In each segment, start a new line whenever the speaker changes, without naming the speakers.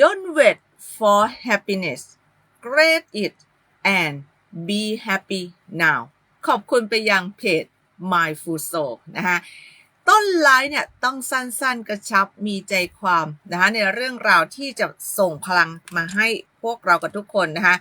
don't wait for happiness create it and be happy now ขอบคุณไปยังเพจ Mindful Soul นะคะต้นไลน์เนี่ยต้องสั้นๆกระชับมีใจความนะคะในเรื่องราวที่จะส่งพลังมาให้พวกเรากับทุกคนนะคะ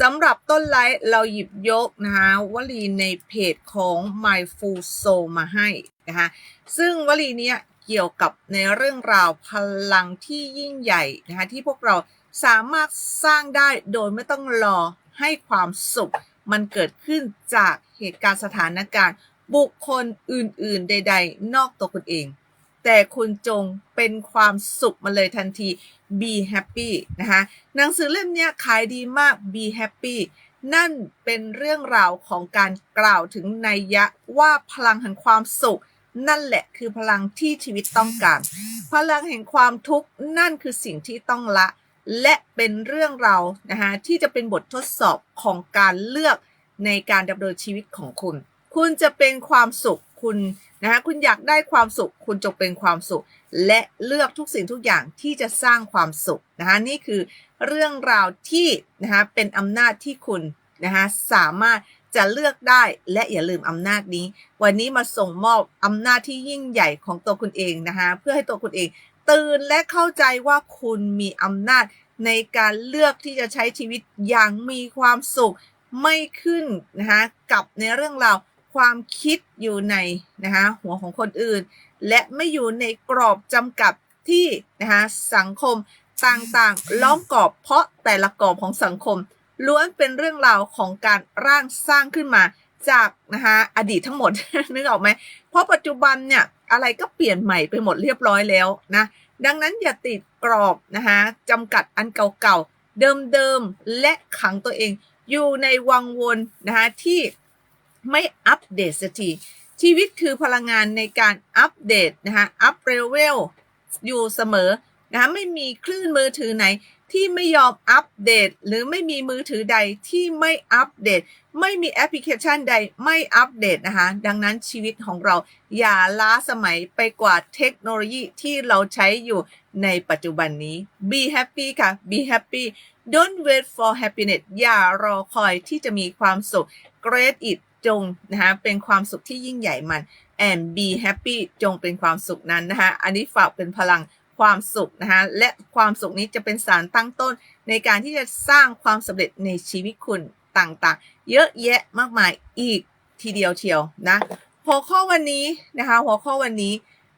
สำหรับต้นไลน์เราหยิบยกนะคะวลีในเพจของ Mindful Soul มาให้นะคะซึ่งวลีเนี้ย เกี่ยวกับในเรื่องราวพลังที่ยิ่งใหญ่นะคะที่พวกเราสามารถสร้างได้โดยไม่ต้องรอให้ความสุข มันเกิดขึ้นจากเหตุการณ์สถานการณ์บุคคลอื่นๆ ใด ๆ นอกตัวคุณเอง แต่คุณจงเป็นความสุขมาเลยทันที be happy นะคะหนังสือเล่มนี้ขายดีมาก be happy นั่นเป็นเรื่องราวของการกล่าวถึงนัยยะว่าพลังแห่งความสุข นั่นแหละคือพลังที่ชีวิตต้องการ พลังแห่งความทุกข์นั่นคือสิ่งที่ต้องละ และเป็นเรื่องเรานะคะที่จะเป็นบททดสอบของการเลือกในการดำเนินชีวิตของคุณ คุณจะเป็นความสุขคุณนะคะคุณอยากได้ความสุข คุณจงเป็นความสุข และเลือกทุกสิ่งทุกอย่างที่จะสร้างความสุขนะคะนี่คือเรื่องราวที่นะคะเป็นอำนาจที่คุณนะคะสามารถ จะเลือกได้และอย่าลืมอำนาจนี้ วันนี้มาส่งมอบอำนาจที่ยิ่งใหญ่ของตัวคุณเองนะคะเพื่อให้ตัวคุณเอง ตื่นและเข้าใจว่าคุณมีอำนาจในการเลือกที่จะใช้ชีวิตอย่างมีความสุขไม่ขึ้นนะคะกับในเรื่องราวความคิดอยู่ในนะคะหัวของคนอื่น และไม่อยู่ในกรอบจำกัดที่นะคะสังคมต่างๆ ล้อมกรอบเพราะแต่ละกรอบของสังคม ล้วนเป็นเรื่องราวของการร่างสร้างขึ้นมาจากนะคะอดีตทั้งหมด นึกออกไหมเพราะปัจจุบันเนี่ยอะไรก็เปลี่ยนใหม่ไปหมดเรียบร้อยแล้วนะดังนั้นอย่าติดกรอบนะคะจำกัดอันเก่าๆ เดิมๆ และขังตัวเอง อยู่ในวังวนนะคะที่ไม่อัปเดตสักทีชีวิตคือพลังงานในการอัปเดตนะคะอัปเรเวลอยู่เสมอนะคะไม่มีคลื่นมือถือไหน ที่ไม่ยอมอัปเดต หรือไม่มีมือถือใดที่ไม่อัปเดต ไม่มีแอปพลิเคชันใดไม่อัปเดตนะคะ ดังนั้นชีวิตของเราอย่าล้าสมัยไปกว่าเทคโนโลยีที่เราใช้อยู่ในปัจจุบันนี้ be happy ค่ะ be happy don't wait for happiness อย่ารอคอยที่จะมีความสุข great it จงนะคะเป็นความสุขที่ยิ่งใหญ่มัน and be happy จงเป็นความสุขนั้นนะคะอันนี้ฝากเป็นพลัง ความสุขนะคะและความสุขนี้จะเป็นสารตั้งต้น ในการที่จะสร้างความสำเร็จในชีวิตคุณต่างๆ เยอะแยะมากมายอีกทีเดียวเทียวนะหัวข้อวันนี้นะคะหัวข้อวันนี้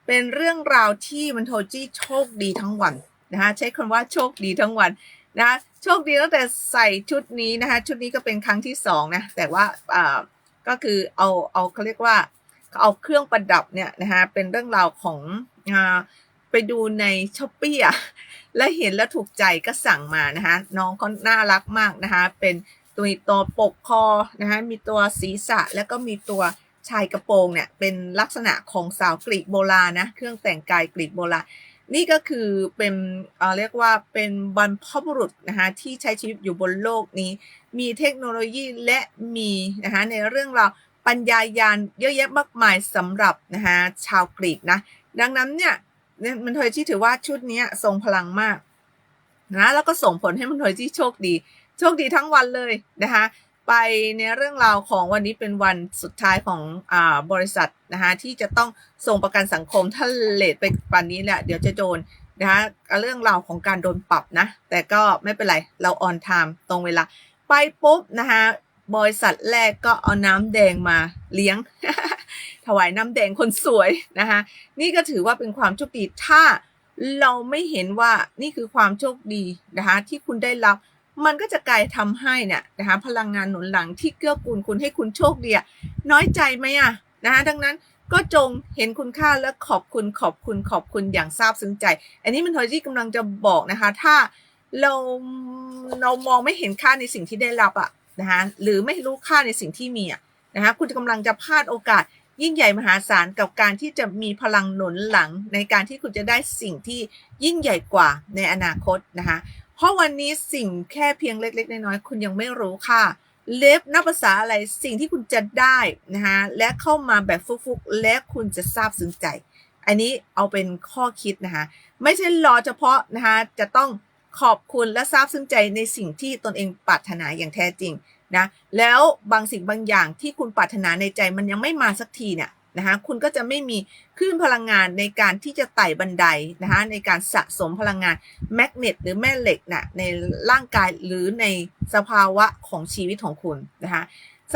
เป็นเรื่องราวที่มันโทจี้โชคดีทั้งวันนะคะใช้คำว่าโชคดีทั้งวันนะโชคดีตั้งแต่ใส่ชุดนี้นะคะชุดนี้ก็เป็นครั้งที่สองนะแต่ว่าอ่าก็คือเอาเอาเขาเรียกว่าเอาเครื่องประดับเนี่ยนะคะเป็นเรื่องราวของอ่า ไปดูในช้อปปี้อะและเห็นแล้วถูกใจก็สั่งมานะคะ น้องเขาน่ารักมากนะคะ เป็นตัวตัวปกคอนะคะมีตัวศีรษะแล้วก็มีตัวชายกระโปรงเนี่ยเป็นลักษณะของสาวกรีกโบราณนะเครื่องแต่งกายกรีกโบราณนี่ก็คือเป็นเเรียกว่าเป็นบรรพบุรุษนะคะที่ใช้ชีวิตอยู่บนโลกนี้ มีเทคโนโลยีและมีนะคะในเรื่องราวปัญญายาณเยอะแยะมากมายสำหรับนะคะชาวกรีกนะดังนั้นเนี่ย มันทอยที่ถือว่าชุดนี้ทรงพลังมากนะแล้วก็ส่งผลให้มันทอยที่โชคดี โชคดีทั้งวันเลยนะคะไปในเรื่องราวของวันนี้เป็นวันสุดท้ายของอ่าบริษัทนะคะที่จะต้องส่งประกันสังคมถ้าเลทไปปันนี้แหละเดี๋ยวจะโดนนะคะเรื่องราวของการโดนปรับนะ แต่ก็ไม่เป็นไร เราออนไทม์ตรงเวลา ไปปุ๊บนะคะบริษัทแรกก็เอาน้ำแดงมาเลี้ยง ถวายน้ำแดงคนสวยนะคะนี่ก็ถือว่าเป็นความโชคดีถ้าเราไม่เห็นว่านี่คือความโชคดีนะคะที่คุณได้รับ มันก็จะกลายทำให้เนี่ยนะคะพลังงานหนุนหลังที่เกื้อกูลคุณให้คุณโชคดีน้อยใจไหมอะนะคะดังนั้นก็จงเห็นคุณค่าและขอบคุณขอบคุณขอบคุณอย่างซาบซึ้งใจ อันนี้มันทอยที่กำลังจะบอกนะคะ ถ้าเราเรามองไม่เห็นค่าในสิ่งที่ได้รับอะนะคะหรือไม่รู้ค่าในสิ่งที่มีอะนะคะคุณกำลังจะพลาดโอกาส ยิ่งใหญ่มหาศาลกับการที่จะมีพลังหนุนหลังในการที่คุณจะได้สิ่งที่ยิ่งใหญ่กว่าในอนาคตนะคะเพราะวันนี้สิ่งแค่เพียงเล็ก ๆ น้อยๆคุณยังไม่รู้ค่ะเล็บนับภาษาอะไรสิ่งที่คุณจะได้นะคะและเข้ามาแบบฟุกๆและคุณจะซาบซึ้งใจ อันนี้เอาเป็นข้อคิดนะคะไม่ใช่รอเฉพาะนะคะจะต้องขอบคุณและซาบซึ้งใจในสิ่งที่ตนเองปรารถนาอย่างแท้จริง นะแล้วบางสิ่งบางอย่างที่คุณปรารถนาในใจมันยังไม่มาสักทีเนี่ยนะคะคุณก็จะไม่มีคลื่นพลังงานในการที่จะไต่บันไดนะคะในการสะสมพลังงานแมกเนตหรือแม่เหล็กนะ่ะในร่างกายหรือในสภาวะของชีวิตของคุณนะคะ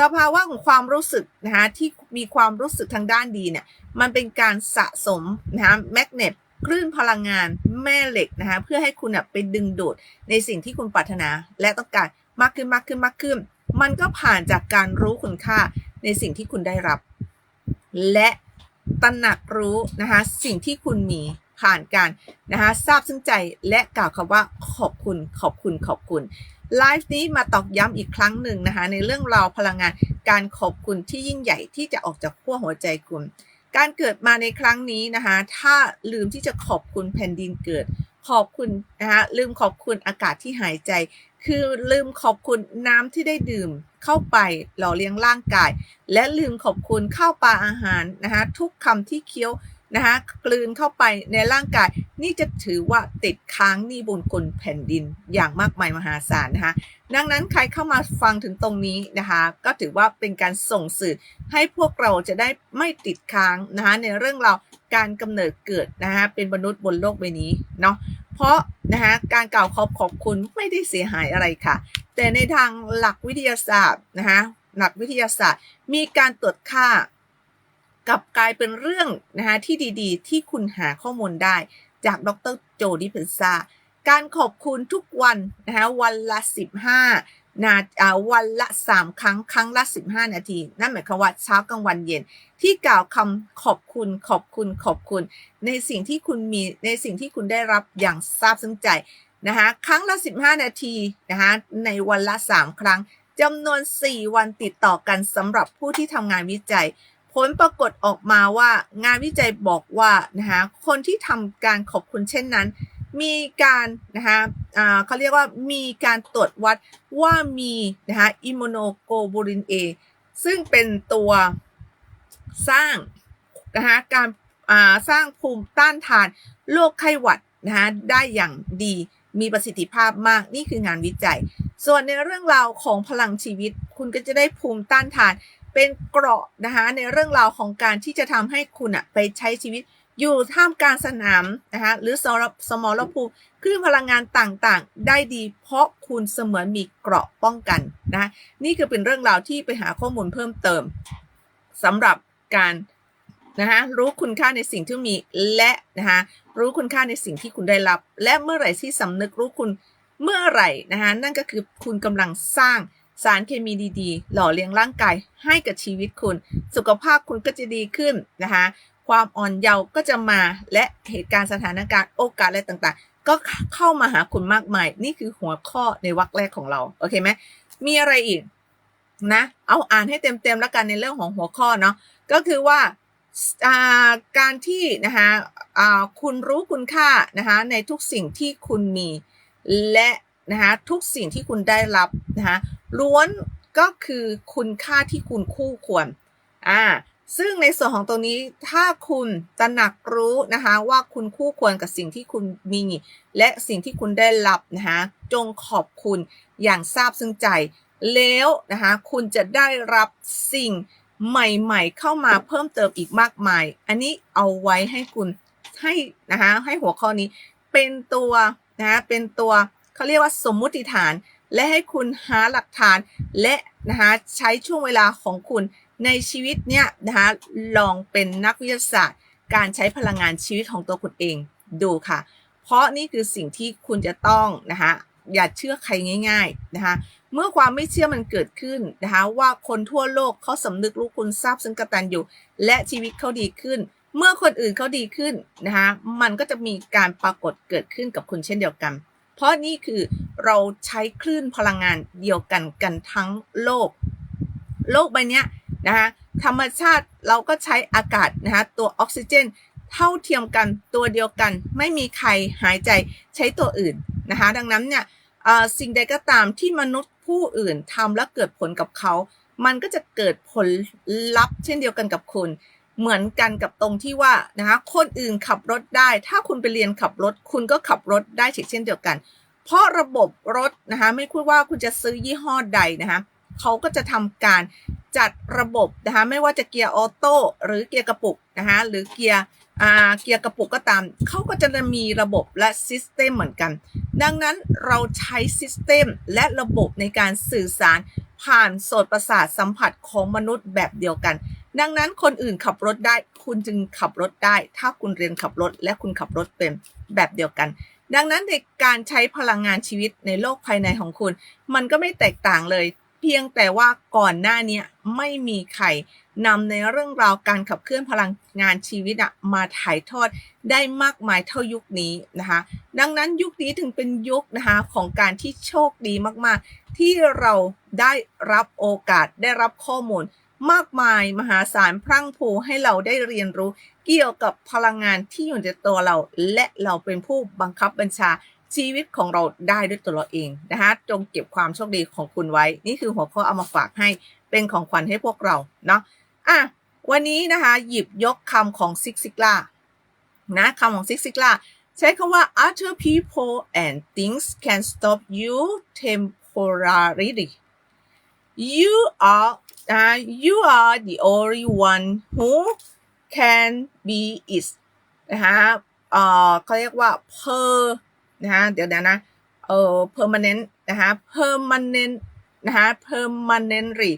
สภาวะของความรู้สึกนะคะที่มีความรู้สึกทางด้านดีเนี่ยมันเป็นการสะสมนะคะแมกเนตคลื่นพลังงานแม่เหล็กนะคะเพื่อให้คุณไปดึงดูดในสิ่งที่คุณปรารถนาและต้องการมากขึ้นมากขึ้นมากขึ้น มันก็ผ่านจากการรู้คุณค่าในสิ่งที่คุณได้รับ และตระหนักรู้นะคะสิ่งที่คุณมีผ่านการนะคะทราบซึ้งใจและกล่าวคำว่าขอบคุณขอบคุณขอบคุณไลฟ์นี้มาตอกย้ำอีกครั้งหนึ่งนะคะในเรื่องราวพลังงานการขอบคุณที่ยิ่งใหญ่ที่จะออกจากขั้วหัวใจคุณ การเกิดมาในครั้งนี้นะคะถ้าลืมที่จะขอบคุณแผ่นดินเกิด ขอบคุณนะคะลืมขอบคุณอากาศที่หายใจ คือลืมขอบคุณน้ำที่ได้ดื่มเข้าไปหล่อเลี้ยงร่างกาย และลืมขอบคุณข้าวปลาอาหารนะคะทุกคำที่เคี้ยวนะคะกลืนเข้าไปในร่างกาย นี่จะถือว่าติดค้างหนี้บุญคุณแผ่นดินอย่างมากมายมหาศาลนะคะดังนั้นใครเข้ามาฟังถึงตรงนี้นะคะก็ถือว่าเป็นการส่งสื่อให้พวกเราจะได้ไม่ติดค้างนะคะในเรื่องเราการกำเนิดเกิดนะคะเป็นมนุษย์บนโลกใบนี้เนาะ เพราะนะคะการกล่าวขอบขอบคุณไม่ได้เสียหายอะไรค่ะ แต่ในทางหลักวิทยาศาสตร์นะคะหลักวิทยาศาสตร์ มีการตรวจค่ากับกลายเป็นเรื่องนะคะที่ดีๆ ที่คุณหาข้อมูลได้จากดรโจดิเพนซาการขอบคุณทุกวันนะคะวันละ 15 นาวันละ3ครั้งครั้งละ15นาที นั่นหมายความว่าเช้ากลางวันเย็น ที่กล่าวคำขอบคุณขอบคุณขอบคุณ ในสิ่งที่คุณมีในสิ่งที่คุณได้รับอย่างซาบซึ้งใจนะคะครั้งละ15นาทีนะคะในวันละ3ครั้งจำนวน4วันติดต่อกันสำหรับผู้ที่ทำงานวิจัย ผลปรากฏออกมาว่างานวิจัยบอกว่านะคะคนที่ทำการขอบคุณเช่นนั้น มีการนะคะเขาเรียกว่ามีการตรวจวัดว่ามีนะคะอิมมูโนโกบูลิน A ซึ่งเป็นตัวสร้างนะคะการสร้างภูมิต้านทานโรคไข้หวัดนะคะได้อย่างดีมีประสิทธิภาพมากนี่คืองานวิจัย ส่วนในเรื่องราวของพลังชีวิต คุณก็จะได้ภูมิต้านทานเป็นเกราะนะคะในเรื่องราวของการที่จะทำให้คุณอะไปใช้ชีวิต อยู่ท่ามกลางสนามนะคะหรือสรสมรภูมิคลื่นพลังงานต่างๆ ได้ดีเพราะคุณเสมือนมีเกราะป้องกันนะนี่คือเป็นเรื่องราวที่ไปหาข้อมูลเพิ่มเติมสำหรับการนะคะรู้คุณค่าในสิ่งที่มีและนะคะรู้คุณค่าในสิ่งที่คุณได้รับ และเมื่อไหร่ที่สำนึกรู้คุณเมื่อไหร่นะคะนั่นก็คือคุณกำลังสร้างสารเคมีดีๆ หล่อเลี้ยงร่างกายให้กับชีวิตคุณ สุขภาพคุณก็จะดีขึ้นนะคะ ความอ่อนเยาว์ก็จะมาและเหตุการณ์สถานการณ์โอกาสอะไรต่างๆ ก็เข้ามาหาคุณมากมาย นี่คือหัวข้อในวรรคแรกของเรา โอเคไหมมีอะไรอีกนะ เอาอ่านให้เต็มๆแล้วกันในเรื่องของหัวข้อเนาะก็คือว่าการที่นะคะคุณรู้คุณค่านะคะในทุกสิ่งที่คุณมีและนะคะทุกสิ่งที่คุณได้รับนะคะล้วนก็คือคุณค่าที่คุณคู่ควรอ่า ซึ่งในส่วนของตรงนี้ถ้าคุณตระหนักรู้นะคะว่าคุณคู่ควรกับสิ่งที่คุณมี และสิ่งที่คุณได้รับนะคะจงขอบคุณอย่างซาบซึ้งใจ แล้วนะคะคุณจะได้รับสิ่งใหม่ๆ เข้ามาเพิ่มเติมอีกมากมาย อันนี้เอาไว้ให้คุณให้นะคะให้หัวข้อนี้เป็นตัวนะเป็นตัวเขาเรียกว่าสมมุติฐาน และให้คุณหาหลักฐานและนะคะใช้ช่วงเวลาของคุณ ในชีวิตเนี้ยนะคะลองเป็นนักวิทยาศาสตร์ การใช้พลังงานชีวิตของตัวคุณเองดูค่ะ เพราะนี่คือสิ่งที่คุณจะต้องนะคะอย่าเชื่อใครง่าย ๆนะคะเมื่อความไม่เชื่อมันเกิดขึ้นนะคะว่าคนทั่วโลกเขาสำนึกรู้คุณทราบซึ่งกตัญญูและชีวิตเขาดีขึ้น เมื่อคนอื่นเขาดีขึ้นนะคะมันก็จะมีการปรากฏเกิดขึ้นกับคุณเช่นเดียวกัน เพราะนี่คือเราใช้คลื่นพลังงานเดียวกันกันทั้งโลก โลกใบนี้ นะคะธรรมชาติเราก็ใช้อากาศนะคะตัวออกซิเจน เท่าเทียมกันตัวเดียวกัน ไม่มีใครหายใจใช้ตัวอื่นนะคะดังนั้นเนี่ยสิ่งใดก็ตามที่มนุษย์ผู้อื่นทำแล้วเกิดผลกับเขา มันก็จะเกิดผลลัพธ์เช่นเดียวกันกับคุณ เหมือนกันกับตรงที่ว่านะคะคนอื่นขับรถได้ ถ้าคุณไปเรียนขับรถ คุณก็ขับรถได้เช่นเดียวกัน เพราะระบบรถนะคะไม่คุดว่าคุณจะซื้อยี่ห้อใดนะคะ เขาก็จะทำการจัดระบบนะคะไม่ว่าจะเกียร์ออโต้หรือเกียร์กระปุกนะคะหรือเกียร์อ่าเกียร์กระปุกก็ตาม เขาก็จะมีระบบและซิสเต็มเหมือนกัน ดังนั้นเราใช้ซิสเต็มและระบบในการสื่อสารผ่านโสตประสาทสัมผัสของมนุษย์แบบเดียวกัน ดังนั้นคนอื่นขับรถได้ คุณจึงขับรถได้ ถ้าคุณเรียนขับรถและคุณขับรถเป็นแบบเดียวกัน ดังนั้นในการใช้พลังงานชีวิตในโลกภายในของคุณ มันก็ไม่แตกต่างเลย เพียงแต่ว่าก่อนหน้านี้ไม่มีใครนำในเรื่องราวการขับเคลื่อนพลังงานชีวิตอะมาถ่ายทอดได้มากมายเท่ายุคนี้นะคะ ดังนั้นยุคนี้ถึงเป็นยุคนะคะของการที่โชคดีมากๆ ที่เราได้รับโอกาสได้รับข้อมูล มากมายมหาศาลพรั่งพรูให้เราได้เรียนรู้ เกี่ยวกับพลังงานที่อยู่ในตัวเรา และเราเป็นผู้บังคับบัญชา ชีวิตของเราได้ด้วยตัวเราเองนะคะจงเก็บความโชคดีของคุณไว้ นี่คือหัวข้อเอามาฝากให้เป็นของขวัญให้พวกเราเนาะอะวันนี้นะคะหยิบยกคำของซิกซิกล่านะคำของซิกซิกล่าใช้คำว่า other people and things can stop you temporarily you are uh, you are the only one who can be it นะคะเอ่อเขาเรียกว่า per นะคะเดี๋ยวนะเอ่อ permanent นะคะ permanent นะคะ permanently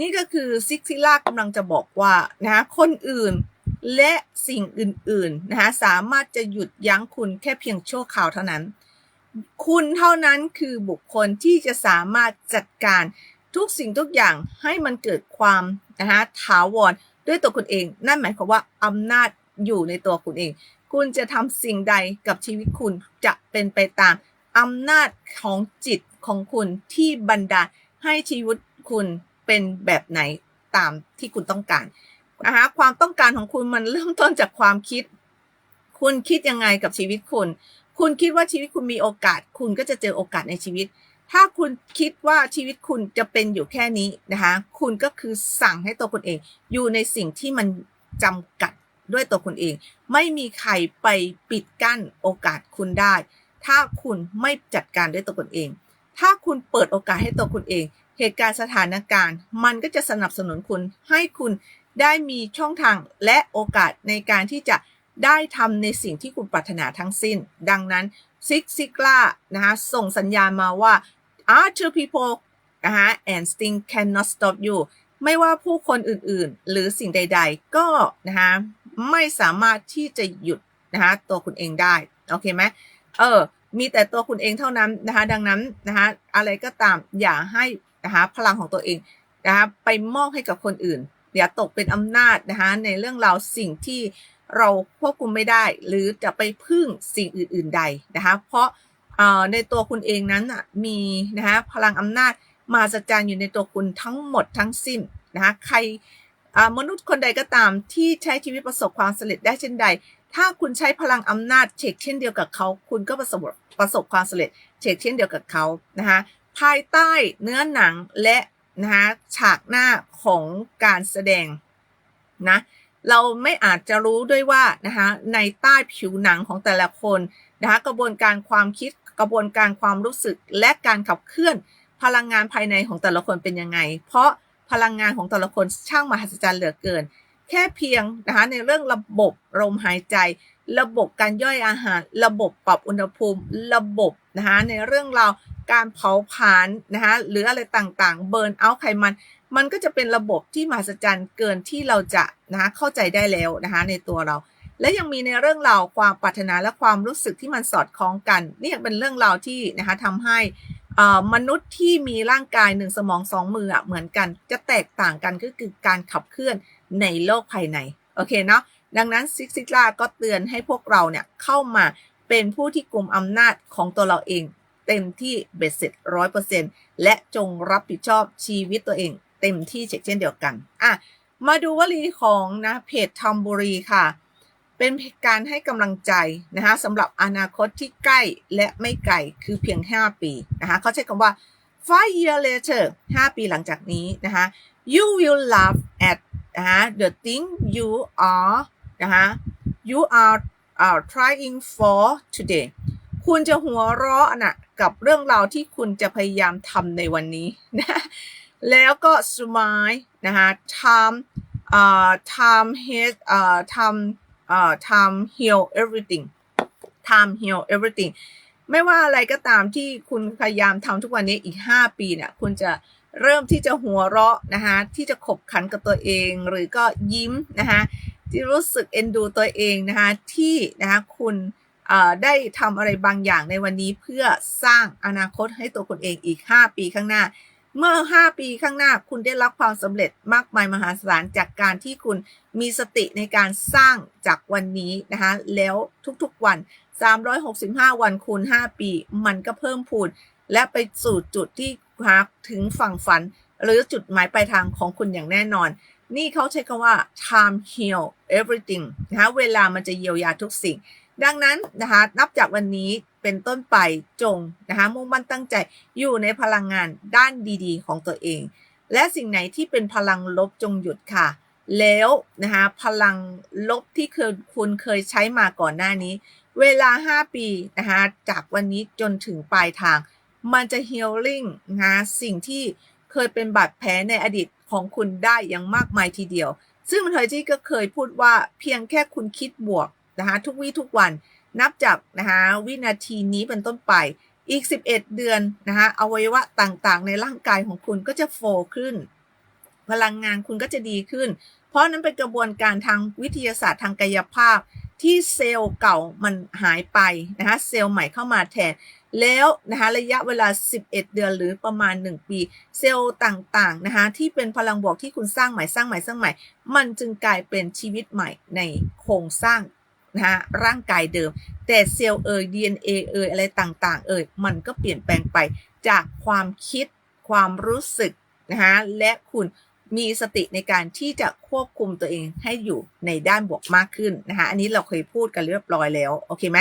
นี่ก็คือซิกซิล่ากำลังจะบอกว่านะคะคนอื่นและสิ่งอื่นๆนะคะสามารถจะหยุดยั้งคุณแค่เพียงชั่วคราวเท่านั้น คุณเท่านั้นคือบุคคลที่จะสามารถจัดการทุกสิ่งทุกอย่างให้มันเกิดความนะคะถาวรด้วยตัวคุณเอง นั่นหมายความว่าอำนาจอยู่ในตัวคุณเอง คุณจะทำสิ่งใดกับชีวิตคุณจะเป็นไปตามอำนาจของจิตของคุณที่บันดาลให้ชีวิตคุณเป็นแบบไหนตามที่คุณต้องการนะคะความต้องการของคุณมันเริ่มต้นจากความคิด คุณคิดยังไงกับชีวิตคุณ คุณคิดว่าชีวิตคุณมีโอกาส คุณก็จะเจอโอกาสในชีวิต ถ้าคุณคิดว่าชีวิตคุณจะเป็นอยู่แค่นี้นะคะ คุณก็คือสั่งให้ตัวคุณเอง อยู่ในสิ่งที่มันจำกัด ด้วยตัวคุณเอง ไม่มีใครไปปิดกั้นโอกาสคุณได้ ถ้าคุณไม่จัดการด้วยตัวคุณเอง ถ้าคุณเปิดโอกาสให้ตัวคุณเอง เหตุการณ์สถานการณ์ มันก็จะสนับสนุนคุณให้คุณได้มีช่องทางและโอกาสในการที่จะได้ทำในสิ่งที่คุณปรารถนาทั้งสิ้น ดังนั้นซิกซิกล่านะคะส่งสัญญาณมาว่า other people นะคะ and things cannot stop you ไม่ว่าผู้คนอื่นๆ หรือสิ่งใด ๆ ก็นะคะ ไม่สามารถที่จะหยุดนะคะตัวคุณเองได้โอเคไหมเออมีแต่ตัวคุณเองเท่านั้นนะคะดังนั้นนะคะอะไรก็ตามอย่าให้นะคะพลังของตัวเองนะคะไปมอบให้กับคนอื่นอย่าตกเป็นอำนาจนะคะในเรื่องราวสิ่งที่เราควบคุมไม่ได้ หรือจะไปพึ่งสิ่งอื่น ๆ ใดนะคะเพราะในตัวคุณเองนั้นมีนะคะพลังอำนาจมาสจารอยู่ในตัวคุณทั้งหมดทั้งสิ้นนะคะใคร มนุษย์คนใดก็ตามที่ใช้ชีวิตประสบความสำเร็จได้เช่นใด ถ้าคุณใช้พลังอำนาจเช็คเช่นเดียวกับเขา คุณก็ประสบประสบความสำเร็จเช็คเช่นเดียวกับเขานะคะภายใต้เนื้อหนังและนะคะฉากหน้าของการแสดงนะเราไม่อาจจะรู้ด้วยว่านะคะในใต้ผิวหนังของแต่ละคนนะคะกระบวนการความคิดกระบวนการความรู้สึกและการขับเคลื่อนพลังงานภายในของแต่ละคนเป็นยังไง เพราะ พลังงานของแต่ละคนช่างมหัศจรรย์เหลือเกิน แค่เพียงนะคะในเรื่องระบบลมหายใจ ระบบการย่อยอาหาร ระบบปรับอุณหภูมิ ระบบนะคะในเรื่องราวการเผาผลาญนะคะหรืออะไรต่างๆ เบิร์นเอาไขมัน มันก็จะเป็นระบบที่มหัศจรรย์เกินที่เราจะนะคะเข้าใจได้แล้วนะคะในตัวเรา และยังมีในเรื่องราวความปรารถนาและความรู้สึกที่มันสอดคล้องกัน นี่ยังเป็นเรื่องราวที่นะคะทำให้ มนุษย์ที่มีร่างกายหนึ่งสมองสองมืออเหมือนกันจะแตกต่างกันก็คือการขับเคลื่อนในโลกภายใน โอเคเนาะดังนั้นซิกซิกลาก็เตือนให้พวกเราเนี่ยเข้ามาเป็นผู้ที่กลุ่มอำนาจของตัวเราเอง เต็มที่เบ็ดเสร็จร้อยเปอร์เซ็นและจงรับผิดชอบชีวิตตัวเอง เต็มที่เช่นเดียวกันอะมาดูวลีของนะเพจทอมบุรีค่ะ เป็นการให้กำลังใจนะคะสำหรับอนาคตที่ใกล้และไม่ไกลคือเพียง 5 ปีนะคะเขาใช้คำว่า five year later 5 ปีหลังจากนี้นะคะ you will laugh at นะคะ the thing you are นะคะ you are are trying for today คุณจะหัวเราะนะกับเรื่องราวที่คุณจะพยายามทำในวันนี้นะแล้วก็ smile นะคะ time อ่า time head อ่า time อ่า time heal everything time heal everything ไม่ว่าอะไรก็ตามที่คุณพยายามทำทุกวันนี้อีก 5 ปีเนี่ยคุณจะเริ่มที่จะหัวเราะนะคะที่จะขบขันกับตัวเอง หรือก็ยิ้มนะคะที่รู้สึกเอ็นดูตัวเองนะคะที่นะคะคุณได้ทำอะไรบางอย่างในวันนี้เพื่อสร้างอนาคตให้ตัวคุณเองอีก 5 ปีข้างหน้า เมื่อ 5 ปีข้างหน้าคุณได้รับความสำเร็จมากมายมหาศาลจากการที่คุณมีสติในการสร้างจากวันนี้นะคะแล้วทุกๆวัน 365 วันคูณ 5 ปี มันก็เพิ่มพูน และไปสู่จุดที่หาถึงฝั่งฝัน หรือจุดหมายปลายทางของคุณอย่างแน่นอน นี่เขาใช้คำว่า time heal everything นะคะเวลามันจะเยียวยาทุกสิ่ง ดังนั้นนะคะนับจากวันนี้เป็นต้นไปจงนะคะมุ่งมั่นตั้งใจอยู่ในพลังงานด้านดีๆ ของตัวเอง และสิ่งไหนที่เป็นพลังลบจงหยุดค่ะ แล้วนะคะพลังลบที่เคยคุณเคยใช้มาก่อนหน้านี้ เวลา 5 ปีนะคะจากวันนี้จนถึงปลายทาง มันจะ healing นะสิ่งที่เคยเป็นบาดแผลในอดีตของคุณได้อย่างมากมายทีเดียว ซึ่งมันเคยที่ก็เคยพูดว่าเพียงแค่คุณคิดบวก นะคะทุกวี่ทุกวันนับจากนะคะวินาทีนี้เป็นต้นไปอีก 11 เดือนนะคะอวัยวะต่างๆ ในร่างกายของคุณก็จะโฟขึ้น พลังงานคุณก็จะดีขึ้น เพราะนั้นเป็นกระบวนการทางวิทยาศาสตร์ทางกายภาพ ที่เซลล์เก่ามันหายไปนะคะเซลล์ใหม่เข้ามาแทน แล้วนะคะระยะเวลา 11 เดือนหรือประมาณ 1 ปี เซลล์ต่างๆนะคะที่เป็นพลังบวกที่คุณสร้างใหม่สร้างใหม่สร้างใหม่ มันจึงกลายเป็นชีวิตใหม่ในโครงสร้าง นะคะร่างกายเดิม แต่เซลล์เอ่ย DNA เอ่ยอะไรต่างๆ เอ่ยมันก็เปลี่ยนแปลงไปจากความคิดความรู้สึกนะคะและคุณมีสติในการที่จะควบคุมตัวเองให้อยู่ในด้านบวกมากขึ้นนะคะอันนี้เราเคยพูดกันเรียบร้อยแล้ว โอเคไหม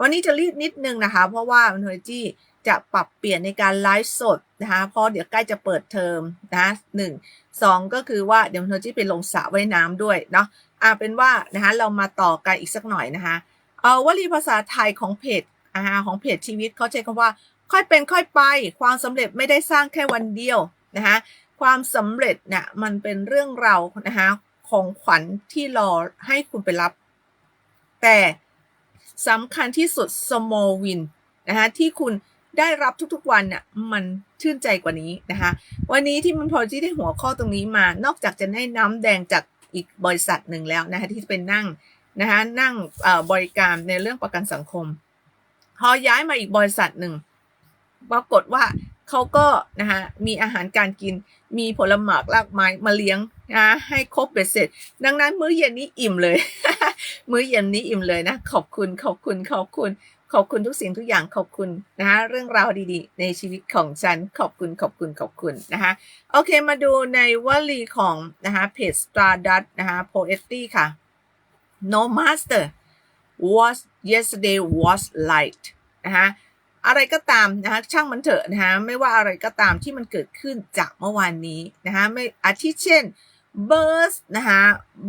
วันนี้จะรีบนิดนึงนะคะ เพราะว่ามันเฮจี้จะปรับเปลี่ยนในการไลฟ์สดนะคะเพราะเดี๋ยวใกล้จะเปิดเทอมนะหนึ่งสองก็คือว่าเดี๋ยวเฮจี้ไปลงสระว่ายน้ำด้วยเนาะ อ่าเป็นว่านะคะเรามาต่อกันอีกสักหน่อยนะคะเอาวลีภาษาไทยของเพจอ่าของเพจชีวิตเขาใช้คำว่า ค่อยเป็นค่อยไป ความสำเร็จไม่ได้สร้างแค่วันเดียวนะคะความสำเร็จเนี่ยมันเป็นเรื่องเรานะคะของขวัญที่รอให้คุณไปรับ แต่สำคัญที่สุด small win นะคะที่คุณได้รับทุกๆวันเนี่ยมันชื่นใจกว่านี้นะคะ วันนี้ที่มันพอที่ได้หัวข้อตรงนี้มานอกจากจะได้น้ำแดงจาก อีกบริษัทหนึ่งแล้วนะคะที่เป็นนั่งนะคะนั่งบริการในเรื่องประกันสังคม พอย้ายมาอีกบริษัทหนึ่งปรากฏว่าเขาก็นะคะมีอาหารการกินมีผลหมากลากไม้มาเลี้ยงนะให้ครบเบ็ดเสร็จ ดังนั้นมื้อเย็นนี้อิ่มเลย มื้อเย็นนี้อิ่มเลยนะ ขอบคุณขอบคุณขอบคุณ ขอบคุณทุกสิ่งทุกอย่างขอบคุณนะคะเรื่องราวดีๆ ในชีวิตของฉันขอบคุณขอบคุณขอบคุณนะคะโอเคมาดูในวลีของนะคะเพจ Stardust นะคะ Poetry ค่ะ No master what yesterday was light นะคะอะไรก็ตามนะคะช่างมันเถอะนะคะไม่ว่าอะไรก็ตามที่มันเกิดขึ้นจากเมื่อวานนี้นะคะไม่อาทิเช่น burst นะคะ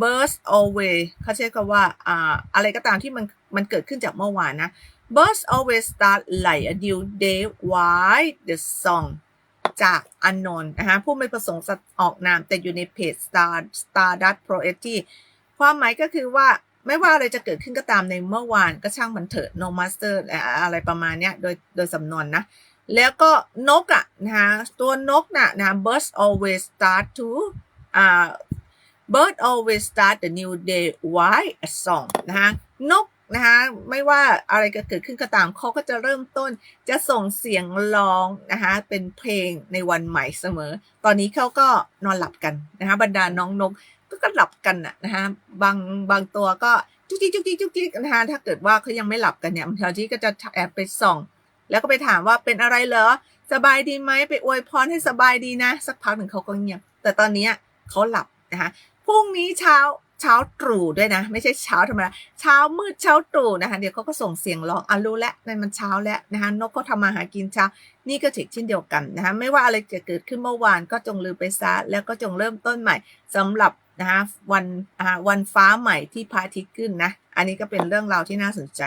burst away เขาใช้คำว่าอ่าอะไรก็ตามที่มันมันเกิดขึ้นจากเมื่อวานนะ burst always start like a new day why the song จากอันนนนะคะผู้ไม่ประสงค์ออกนามแต่อยู่ในเพจ Star Stardust Poetry ความหมายก็คือว่าไม่ว่าอะไรจะเกิดขึ้นก็ตามในเมื่อวานก็ช่างมันเถอะ no master อะไรประมาณเนี้ยโดยโดยสำนวนนะ แล้วก็นกอะนะคะตัวนกน่ะนะ birds always start to อ่า bird always start the new day why a song นะคะนก นะคะไม่ว่าอะไรจะเกิดขึ้นก็ตามเขาก็จะเริ่มต้นจะส่งเสียงร้องนะคะเป็นเพลงในวันใหม่เสมอ ตอนนี้เขาก็นอนหลับกันนะคะบรรดาน้องนกก็ก็หลับกันนะนะคะบางบางตัวก็จุกจิกจุกจิกจุกจิกนะคะถ้าเกิดว่าเขายังไม่หลับกันเนี่ยบางทีก็จะแอบไปส่อง แล้วก็ไปถามว่าเป็นอะไรเหรอสบายดีไหมไปอวยพรให้สบายดีนะ สักพักหนึ่งเขาก็เงียบแต่ตอนนี้เขาหลับนะคะพรุ่งนี้เช้า เช้าตรู่ด้วยนะ ไม่ใช่เช้าธรรมดาเช้ามืดเช้าตรู่นะคะ เดี๋ยวเขาก็ส่งเสียงร้องอะรู้แล้วนั่นมันเช้าแล้วนะคะนกเขาทำมาหากินเช้า นี่ก็เช่นเดียวกันนะคะไม่ว่าอะไรจะเกิดขึ้นเมื่อวานก็จงลืมไปซะแล้วก็จงเริ่มต้นใหม่สำหรับนะคะวันอ่าวันฟ้าใหม่ที่พระอาทิตย์ขึ้นนะ อันนี้ก็เป็นเรื่องราวที่น่าสนใจ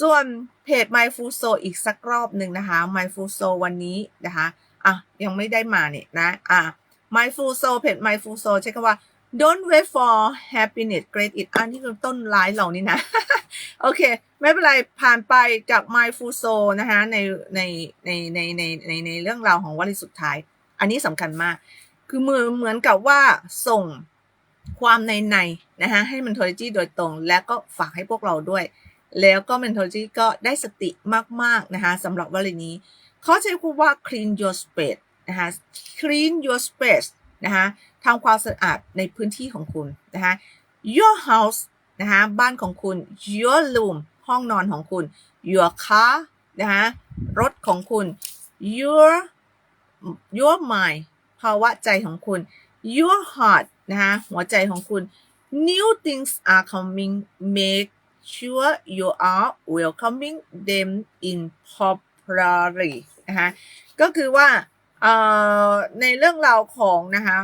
ส่วนเพจ My f o o d Soul อีกสักรอบหนึ่งนะคะ My f o o d Soul วันนี้นะคะอะยังไม่ได้มาเนี่ยนะอะ My f o o d Soul เพจ My f o o d Soul ใช้คำว่า don't wait for happiness great it อันที่คือต้นร้ายเหล่านี้นะ โอเค ไม่เป็นไร ผ่านไปจาก My f o o d Soul นะคะในในในในในในในเรื่องราวของวลีสุดท้าย อันนี้สำคัญมาก คือมือเหมือนกับว่าส่งความในในนะคะให้ mentology โดยตรง และก็ฝากให้พวกเราด้วย แล้วก็ mentology ก็ได้สติมาก ๆ นะคะสำหรับวลีนี้ เขาใช้คำว่า clean your space นะคะ clean your space นะคะทำความสะอาดในพื้นที่ของคุณนะคะ your house นะคะบ้านของคุณ your room ห้องนอนของคุณ your car นะคะรถของคุณ your your mind ภาวะใจของคุณ your heart นะคะหัวใจของคุณ new things are coming make sure you are welcoming them in properly นะคะก็คือว่า ในเรื่องราวของนะคะ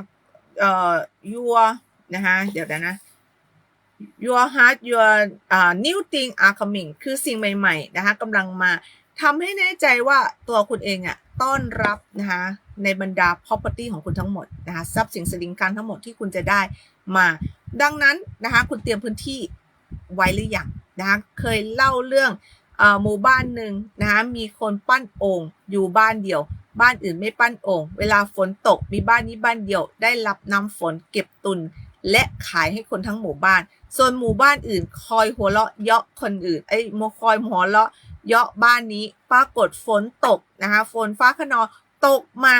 เอ่อ your นะคะเดี๋ยวนะ your heart your uh, new thing are coming คือสิ่งใหม่ๆนะคะกำลังมาทำให้แน่ใจว่าตัวคุณเองอะต้อนรับนะคะในบรรดา property ของคุณทั้งหมดนะคะทรัพย์สินสินค้าทั้งหมดที่คุณจะได้มา ดังนั้นนะคะคุณเตรียมพื้นที่ไว้หรือยังนะคะเคยเล่าเรื่อง หมู่บ้านหนึ่งนะคะมีคนปั้นโอ่งอยู่บ้านเดียว บ้านอื่นไม่ปั้นโอ่งเวลาฝนตกมีบ้านนี้บ้านเดียว ได้รับน้ำฝนเก็บตุน และขายให้คนทั้งหมู่บ้าน ส่วนหมู่บ้านอื่นคอยหัวเราะเยาะคนอื่นไอ้โมคอยหัวเราะเยาะบ้านนี้ปรากฏฝนตกนะคะฝนฟ้าขนองตกมา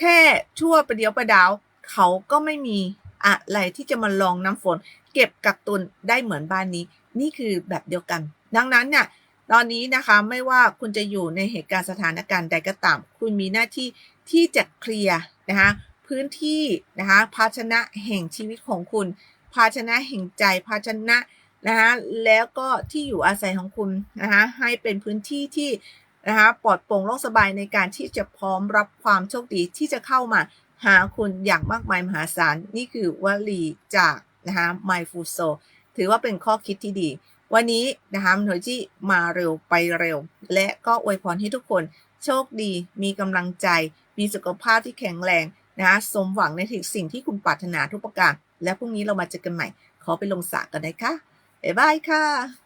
แค่ชั่วประเดียวประดาว เขาก็ไม่มีอะไรที่จะมาลองน้ำฝน เก็บกักตุนได้เหมือนบ้านนี้ นี่คือแบบเดียวกัน ดังนั้นเนี่ย ตอนนี้นะคะไม่ว่าคุณจะอยู่ในเหตุการณ์สถานการณ์ใดก็ตาม คุณมีหน้าที่ที่จะเคลียร์นะคะพื้นที่นะคะภาชนะแห่งชีวิตของคุณ ภาชนะแห่งใจภาชนะนะคะแล้วก็ที่อยู่อาศัยของคุณนะคะให้เป็นพื้นที่ที่นะคะปลอดโปร่งโล่งสบายในการที่จะพร้อมรับความโชคดีที่จะเข้ามาหาคุณอย่างมากมายมหาศาล นี่คือวลีจากนะคะ My f o o d s o ถือว่าเป็นข้อคิดที่ดี วันนี้นะคะหน่วยที่มาเร็วไปเร็ว และก็อวยพรให้ทุกคนโชคดี มีกำลังใจ มีสุขภาพที่แข็งแรงนะคะสมหวังในสิ่งที่คุณปรารถนาทุกประการ และพรุ่งนี้เรามาเจอกันใหม่ ขอไปลงสระกันนะคะบ๊ายบายค่ะ